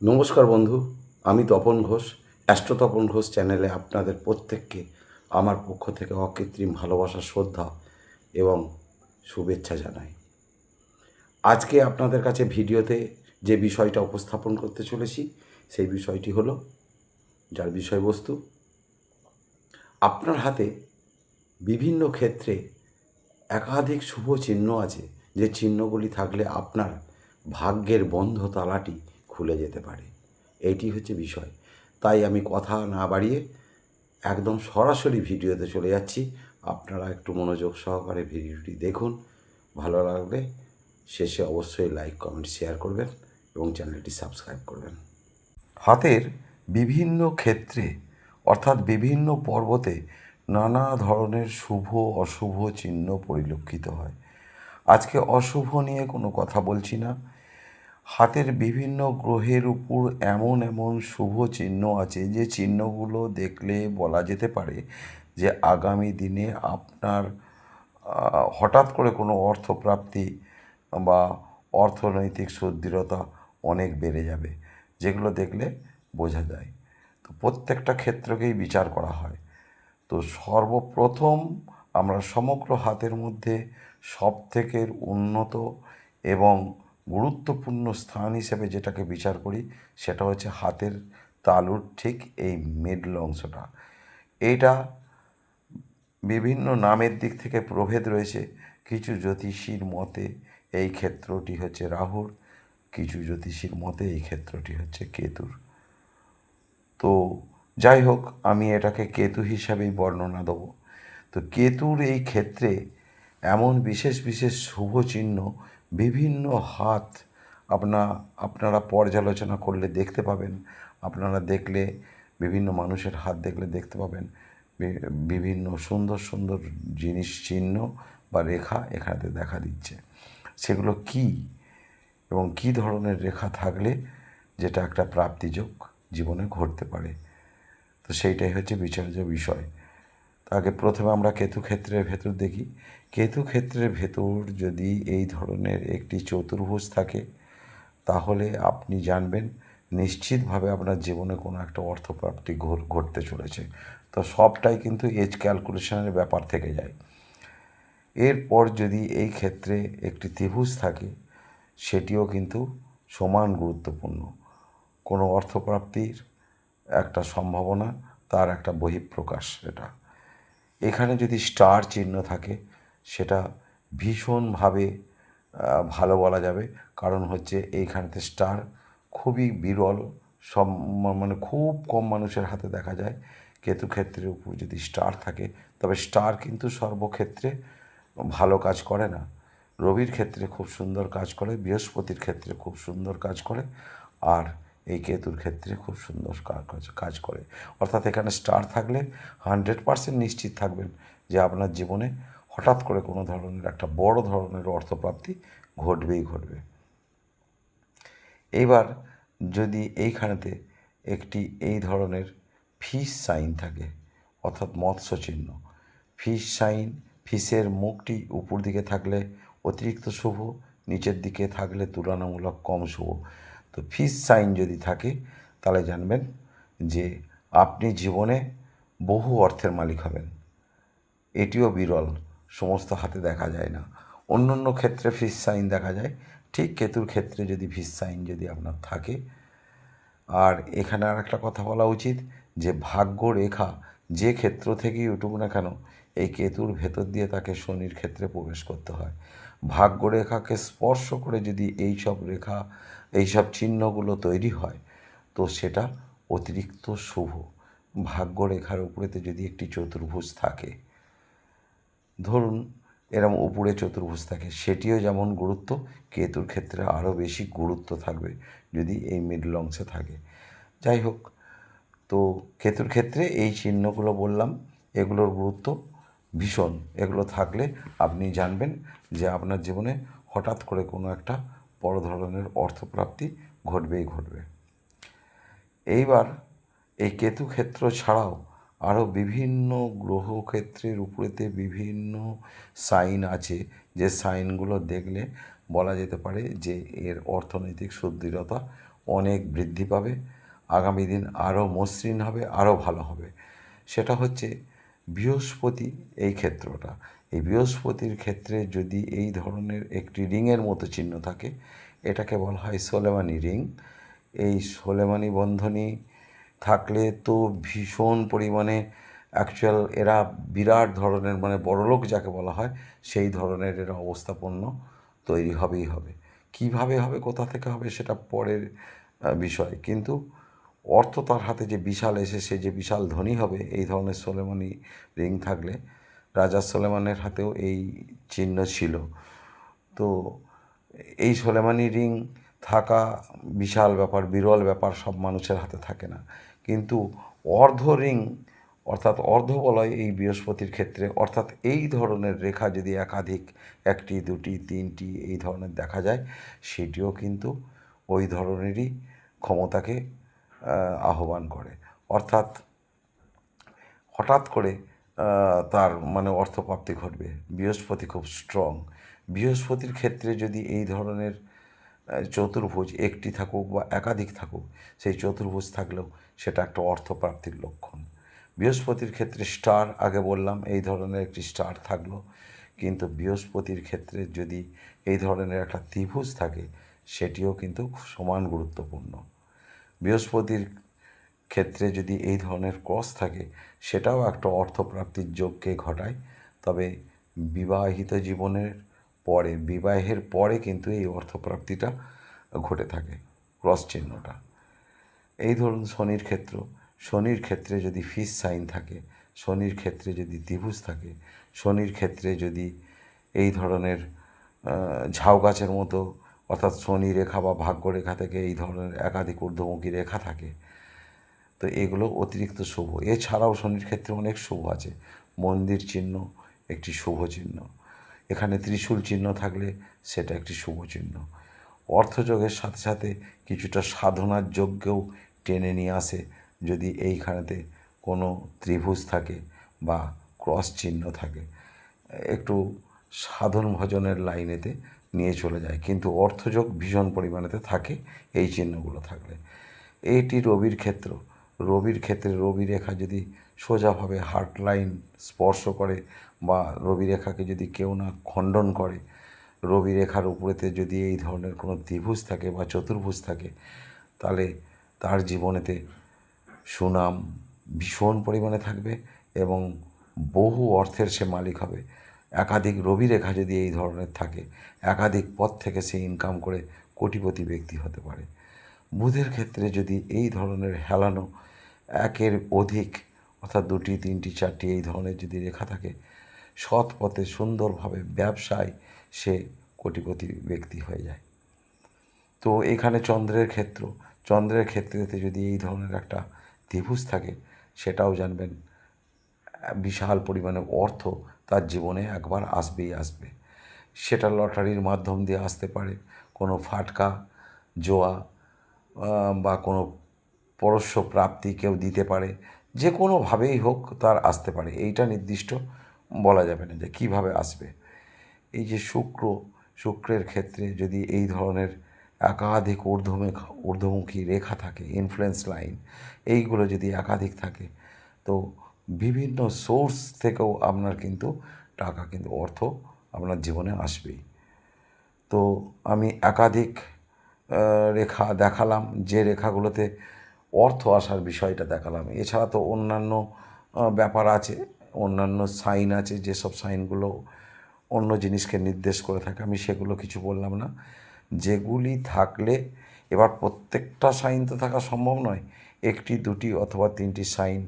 নমস্কার বন্ধু, আমি তপন ঘোষ, অ্যাস্ট্রো তপন ঘোষ চ্যানেলে আপনাদের প্রত্যেককে আমার পক্ষ থেকে অকৃত্রিম ভালোবাসা, শ্রদ্ধা এবং শুভেচ্ছা জানাই। আজকে আপনাদের কাছে ভিডিওতে যে বিষয়টা উপস্থাপন করতে চলেছি, সেই বিষয়টি হলো, যার বিষয়বস্তু, আপনার হাতে বিভিন্ন ক্ষেত্রে একাধিক শুভ চিহ্ন আছে, যে চিহ্নগুলি থাকলে আপনার ভাগ্যের বন্ধ তালাটি খুলে যেতে পারে। এইটি হচ্ছে বিষয়। তাই আমি কথা না বাড়িয়ে একদম সরাসরি ভিডিওতে চলে যাচ্ছি। আপনারা একটু মনোযোগ সহকারে ভিডিওটি দেখুন। ভালো লাগলে শেষে অবশ্যই লাইক, কমেন্ট, শেয়ার করবেন এবং চ্যানেলটি সাবস্ক্রাইব করবেন। হাতের বিভিন্ন ক্ষেত্রে, অর্থাৎ বিভিন্ন পর্বতে নানা ধরনের শুভ, অশুভ চিহ্ন পরিলক্ষিত হয়। আজকে অশুভ নিয়ে কোনো কথা বলছি না। হাতের বিভিন্ন গ্রহের উপর এমন এমন শুভ চিহ্ন আছে যে চিহ্নগুলো দেখলে বলা যেতে পারে যে আগামী দিনে আপনার হঠাৎ করে কোনো অর্থপ্রাপ্তি বা অর্থনৈতিক সুদৃঢ়তা অনেক বেড়ে যাবে, যেগুলো দেখলে বোঝা যায়। তো প্রত্যেকটা ক্ষেত্রকেই বিচার করা হয়। তো সর্বপ্রথম আমরা সমগ্র হাতের মধ্যে সবথেকে উন্নত এবং গুরুত্বপূর্ণ স্থান হিসেবে যেটাকে বিচার করি, সেটা হচ্ছে হাতের তালুর ঠিক এই মিডল অংশটা এটা বিভিন্ন নামের দিক থেকে প্রভেদ রয়েছে। কিছু জ্যোতিষীর মতে এই ক্ষেত্রটি হচ্ছে রাহুর, কিছু জ্যোতিষীর মতে এই ক্ষেত্রটি হচ্ছে কেতুর। তো যাই হোক, আমি এটাকে কেতু হিসাবেই বর্ণনা দেবো। তো কেতুর এই ক্ষেত্রে এমন বিশেষ বিশেষ শুভ চিহ্ন বিভিন্ন হাত আপনা, আপনারা পর্যালোচনা করলে দেখতে পাবেন। আপনারা দেখলে, বিভিন্ন মানুষের হাত দেখলে দেখতে পাবেন। বিভিন্ন সুন্দর সুন্দর জিনিস চিহ্ন বা রেখা এখানে দেখা দিচ্ছে। সেগুলো কী এবং কী ধরনের রেখা থাকলে যেটা একটা প্রাপ্তিযোগ জীবনে ঘটতে পারে? তো সেইটাই হচ্ছে বিচার্য বিষয়। তাকে প্রথমে আমরা কেতু ক্ষেত্রের ভেতর দেখি। কেতু ক্ষেত্রের ভেতর যদি এই ধরনের একটি চতুর্ভুজ থাকে, তাহলে আপনি জানবেন নিশ্চিতভাবে আপনার জীবনে কোনো একটা অর্থপ্রাপ্তি ঘটতে চলেছে। তো সবটাই কিন্তু এজ ক্যালকুলেশনের ব্যাপার থেকে যায়। এরপর যদি এই ক্ষেত্রে একটি ত্রিভুজ থাকে, সেটিও কিন্তু সমান গুরুত্বপূর্ণ। কোনো অর্থপ্রাপ্তির একটা সম্ভাবনা, তার একটা বহিঃপ্রকাশ এটা। এখানে যদি স্টার চিহ্ন থাকে সেটা ভীষণভাবে ভালো বলা যাবে। কারণ হচ্ছে এইখানেতে স্টার খুবই বিরল সব মানে খুব কম মানুষের হাতে দেখা যায়। কেতু ক্ষেত্রের উপর যদি স্টার থাকে, তবে স্টার কিন্তু সর্বক্ষেত্রে ভালো কাজ করে না। রবির ক্ষেত্রে খুব সুন্দর কাজ করে, বৃহস্পতির ক্ষেত্রে খুব সুন্দর কাজ করে, আর এই কেতুর ক্ষেত্রে খুব সুন্দর কাজ করে। অর্থাৎ এখানে স্টার থাকলে হান্ড্রেড পারসেন্ট নিশ্চিত থাকবেন যে আপনার জীবনে হঠাৎ করে কোনো ধরনের একটা বড় ধরনের অর্থপ্রাপ্তি ঘটবেই ঘটবে। এইবার যদি এইখানেতে একটি এই ধরনের ফিশ সাইন থাকে, অর্থাৎ মৎস্য চিহ্ন ফিশ সাইন ফিশের মুখটি উপর দিকে থাকলে অতিরিক্ত শুভ, নিচের দিকে থাকলে তুলনামূলক কম শুভ। তো ফিশ সাইন যদি থাকে, তাহলে জানবেন যে আপনি জীবনে বহু অর্থের মালিক হবেন। এটিও বিরল। সমস্ত হাতে দেখা যায় না। অন্য অন্য ক্ষেত্রে ফিস সাইন দেখা যায়। ঠিক কেতুর ক্ষেত্রে যদি ফিস সাইন যদি আপনার থাকে। আর এখানে আর একটা কথা বলা উচিত যে ভাগ্য রেখা যে ক্ষেত্র থেকেই উঠুক না কেন, এই কেতুর ভেতর দিয়ে তাকে শনির ক্ষেত্রে প্রবেশ করতে হয়। ভাগ্য রেখাকে স্পর্শ করে যদি এই সব রেখা, এই সব চিহ্নগুলো তৈরি হয়, তো সেটা অতিরিক্ত শুভ। ভাগ্য রেখার উপরেতে যদি একটি চতুর্ভুজ থাকে ধরুন, এরম উপরে চতুর্ভুজ থাকে, সেটিও যেমন গুরুত্ব, কেতুর ক্ষেত্রে আরও বেশি গুরুত্ব থাকবে যদি এই মিডল অংশে থাকে। যাই হোক, তো কেতুর ক্ষেত্রে এই চিহ্নগুলো বললাম, এগুলোর গুরুত্ব ভীষণ। এগুলো থাকলে আপনি জানবেন যে আপনার জীবনে হঠাৎ করে কোনো একটা বড় ধরনের অর্থপ্রাপ্তি ঘটবেই ঘটবে। এইবার এই কেতু ক্ষেত্র ছাড়াও আরও বিভিন্ন গ্রহ ক্ষেত্রের উপরেতে বিভিন্ন সাইন আছে, যে সাইনগুলো দেখলে বলা যেতে পারে যে এর অর্থনৈতিক সুদৃঢ়তা অনেক বৃদ্ধি পাবে, আগামী দিন আরও মসৃণ হবে, আরও ভালো হবে। সেটা হচ্ছে বৃহস্পতি এই ক্ষেত্রটা। এই বৃহস্পতির ক্ষেত্রে যদি এই ধরনের একটি রিংয়ের মতো চিহ্ন থাকে, এটাকে বলা হয় সোলেমানি রিং। এই সোলেমানি বন্ধনী থাকলে তো ভীষণ পরিমাণে অ্যাকচুয়াল এরা বিরাট ধরনের মানে বড়লোক যাকে বলা হয়, সেই ধরনের এরা অবস্থাপন্ন তৈরি হবেই হবে। কীভাবে হবে, কোথা থেকে হবে, সেটা পরের বিষয়। কিন্তু অর্থ তার হাতে যে বিশাল এসে সে যে বিশাল ধনী হবে, এই ধরনের সোলেমানি রিং থাকলে রাজা সোলেমানের হাতেও এই চিহ্ন ছিল। তো এই সোলেমানি রিং থাকা বিশাল ব্যাপার, বিরল ব্যাপার সব মানুষের হাতে থাকে না। কিন্তু অর্ধ রিং, অর্থাৎ অর্ধ বলয় এই বৃহস্পতির ক্ষেত্রে, অর্থাৎ এই ধরনের রেখা যদি একাধিক, একটি, দুটি, তিনটি এই ধরনের দেখা যায়, সেটিও কিন্তু ওই ধরনেরই ক্ষমতাকে আহ্বান করে। অর্থাৎ হঠাৎ করে তার মানে অর্থপ্রাপ্তি ঘটবে। বৃহস্পতি খুব স্ট্রং বৃহস্পতির ক্ষেত্রে যদি এই ধরনের চতুর্ভুজ একটি থাকুক বা একাধিক থাকুক, সেই চতুর্ভুজ থাকলেও সেটা একটা অর্থপ্রাপ্তির লক্ষণ। বৃহস্পতির ক্ষেত্রে স্টার আগে বললাম এই ধরনের একটি স্টার থাকল, কিন্তু বৃহস্পতির ক্ষেত্রে যদি এই ধরনের একটা ত্রিভুজ থাকে, সেটিও কিন্তু সমান গুরুত্বপূর্ণ। বৃহস্পতির ক্ষেত্রে যদি এই ধরনের ক্রস থাকে, সেটাও একটা অর্থপ্রাপ্তির যোগকে ঘটায়, তবে বিবাহিত জীবনের পরে, বিবাহের পরে কিন্তু এই অর্থপ্রাপ্তিটা ঘটে থাকে, ক্রস চিহ্নটা। এই ধরুন শনির ক্ষেত্র। শনির ক্ষেত্রে যদি ফিস সাইন থাকে, শনির ক্ষেত্রে যদি ত্রিভুজ থাকে, শনির ক্ষেত্রে যদি এই ধরনের ঝাউ গাছের মতো, অর্থাৎ শনি রেখা বা ভাগ্য রেখা থেকে এই ধরনের একাধিক ঊর্ধ্বমুখী রেখা থাকে, তো এগুলো অতিরিক্ত শুভ। এছাড়াও শনির ক্ষেত্রে অনেক শুভ আছে। মন্দির চিহ্ন একটি শুভ চিহ্ন। এখানে ত্রিশূল চিহ্ন থাকলে সেটা একটি শুভ চিহ্ন। অর্থযোগের সাথে সাথে কিছুটা সাধনার যোগ্যও টেনে নিয়ে আসে যদি এইখানেতে কোনো ত্রিভুজ থাকে বা ক্রস চিহ্ন থাকে। একটু সাধন ভজনের লাইনেতে নিয়ে চলে যায়, কিন্তু অর্থযোগ ভীষণ পরিমাণেতে থাকে এই চিহ্নগুলো থাকলে। এইটি রবির ক্ষেত্র। রবির ক্ষেত্রে রবি রেখা যদি সোজাভাবে হার্ট লাইন স্পর্শ করে বা রবিরেখাকে যদি কেউ না খণ্ডন করে রবি রেখার উপরেতে যদি এই ধরনের কোনো ত্রিভুজ থাকে বা চতুর্ভুজ থাকে, তাহলে তার জীবনেতে সুনাম ভীষণ পরিমাণে থাকবে এবং বহু অর্থের সে মালিক হবে। একাধিক রবিরেখা যদি এই ধরনের থাকে, একাধিক পথ থেকে সে ইনকাম করে কোটিপতি ব্যক্তি হতে পারে। বুধের ক্ষেত্রে যদি এই ধরনের হেলানো একের অধিক অর্থাৎ দুটি, তিনটি, চারটি এই ধরনের যদি রেখা থাকে সৎ পথে সুন্দরভাবে ব্যবসায় সে কোটিপতি ব্যক্তি হয়ে যায়। তো এখানে চন্দ্রের ক্ষেত্র, চন্দ্রের ক্ষেত্রেতে যদি এই ধরনের একটা ত্রিভুজ থাকে, সেটাও জানবেন, বিশাল পরিমাণে অর্থ তার জীবনে একবার আসবেই আসবে। সেটা লটারির মাধ্যম দিয়ে আসতে পারে, কোনো ফাটকা, জোয়া বা কোনো পরস্য প্রাপ্তি কেউ দিতে পারে, যে কোনোভাবেই হোক তার আসতে পারে। এইটা নির্দিষ্ট বলা যাবে না যে কীভাবে আসবে। এই যে শুক্র, শুক্রের ক্ষেত্রে যদি এই ধরনের একাধিক ঊর্ধ্বমুখ, ঊর্ধ্বমুখী রেখা থাকে ইনফ্লুয়েন্স লাইন এইগুলো যদি একাধিক থাকে, তো বিভিন্ন সোর্স থেকেও আপনার কিন্তু টাকা কিন্তু অর্থ আপনার জীবনে আসবেই। তো আমি একাধিক রেখা দেখালাম, যে রেখাগুলোতে অর্থ আসার বিষয়টা দেখালাম। এছাড়া তো অন্যান্য ব্যাপার আছে। অন্যান্য সাইন আছে যেসব সাইনগুলো অন্য জিনিসকে নির্দেশ করে থাকে। আমি সেগুলো কিছু বললাম না। যেগুলি থাকলে এবার প্রত্যেকটা সাইন তো থাকা সম্ভব নয়। একটি, দুটি অথবা তিনটি সাইন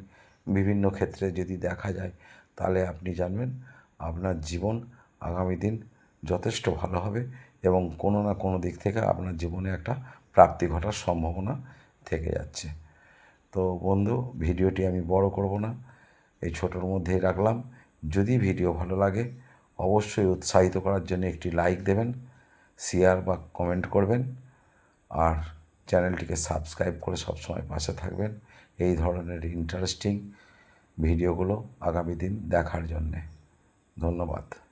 বিভিন্ন ক্ষেত্রে যদি দেখা যায়, তাহলে আপনি জানবেন আপনার জীবন আগামী দিন যথেষ্ট ভালো হবে এবং কোনো না কোনো দিক থেকে আপনার জীবনে একটা প্রাপ্তি ঘটার সম্ভাবনা থেকে যাচ্ছে। তো বন্ধু, ভিডিওটি আমি বড় করব না। এই ছোটোর মধ্যেই রাখলাম। যদি ভিডিও ভালো লাগে, অবশ্যই উৎসাহিত করার জন্য একটি লাইক দেবেন শেয়ার বা কমেন্ট করবেন, আর চ্যানেলটিকে সাবস্ক্রাইব করে সবসময় পাশে থাকবেন। এই ধরনের ইন্টারেস্টিং ভিডিওগুলো আগামী দিন দেখার জন্যে। ধন্যবাদ।